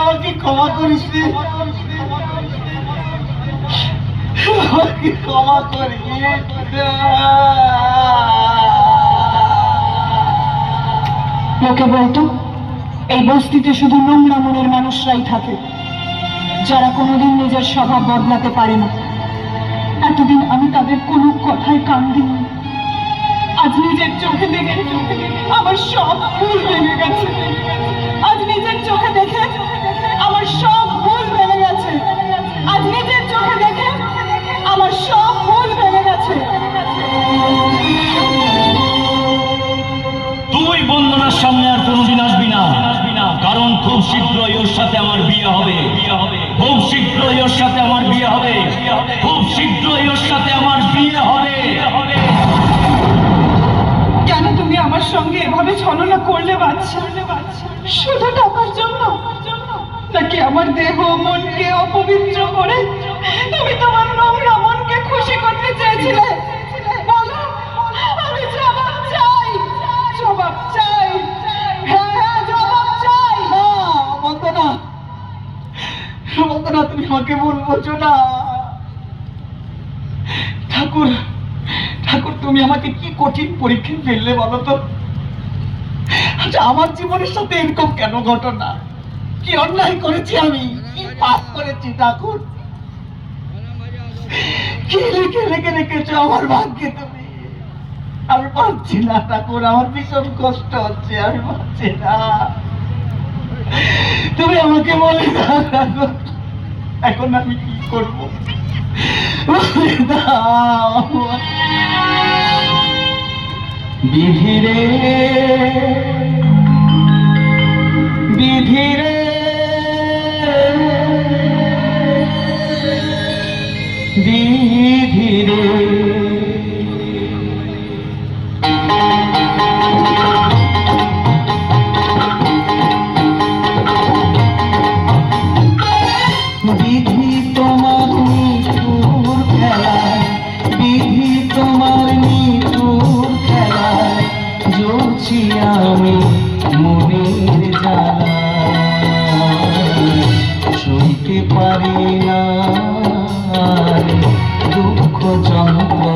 আমাকে ক্ষমা করিস ক্ষমা লোকে বলতো, এই বস্তিতে শুধু নোংরা মনের মানুষরাই থাকে, যারা কোনোদিন নিজের স্বভাব বদলাতে পারে না। এতদিন আমি তাদের কোনো কথায় কান দিইনি। আজ নিজের চোখে দেখে আমার সব ভুল ভেঙে গেছে। আজ নিজের চোখে দেখে আমার সব ভুল ভেঙে গেছে। আজ নিজের চোখে দেখে আমার সব ভুল ভেঙে গেছে। তুই বন্দনার সামনে আর কোনোদিন আসবি না। কারণ খুব শীঘ্রই ওর সাথে আমার বিয়ে হবে। খুব শীঘ্রই ওর সাথে সঙ্গে এভাবে ছলনা করলে বাচ্চা শুধু টাকার জন্য? নাকি আমার দেহ মনকে অপবিত্র করে? তুমি তোমার নোংরা মনকে খুশি করতে চেয়েছিলে? বলো, আমি জবাব চাই জবাব চাই। হ্যাঁ হ্যাঁ তুমি আমাকে বলছো না। ঠাকুর ঠাকুর, তুমি আমাকে কি কঠিন পরীক্ষা ফেললে বলো তো? আচ্ছা আমার জীবনের সাথে এরকম কেন ঘটনা? কি অন্যায় করেছি আমি? কি পাপ করেছি ঠাকুর? কি লিখে রেখে রেখেছো আমার ভাগ্যে তুমি? আমি না ঠাকুর, আমার ভীষণ কষ্ট হচ্ছে, আমি পারছি না। তুমি আমাকে বলে দাও ঠাকুর, এখন আমি কি করব? বিধিরে বিধিরে। বিধিরে। বিধি তোমার নিঠুর মনের জ্বালা সইতে পারি না। দুঃখ যন্ত্রণা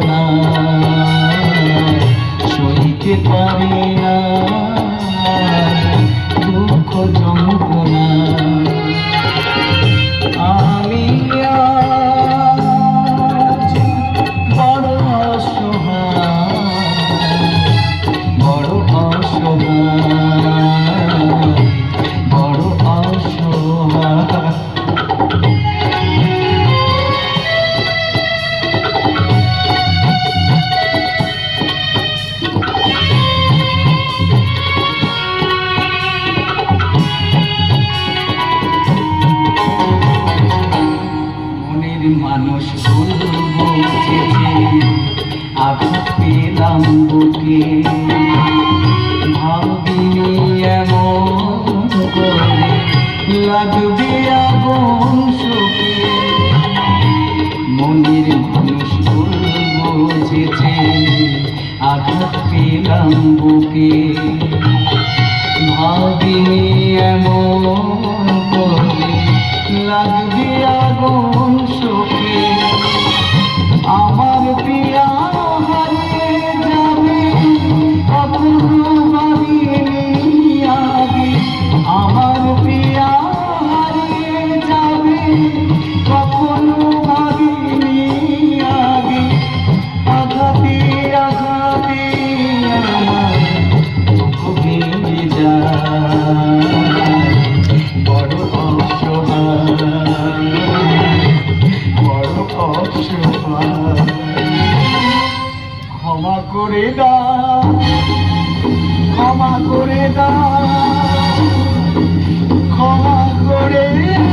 আঘাত পেলাম বুকে ভাবিনি এমন করে লাগবে আগুন সুখে মনের মানুষ বুঝেছে আঘাত পেলাম বুকে ভাবিনি এমন করে দাও ক্ষমা করে দাও ক্ষমা করে দাও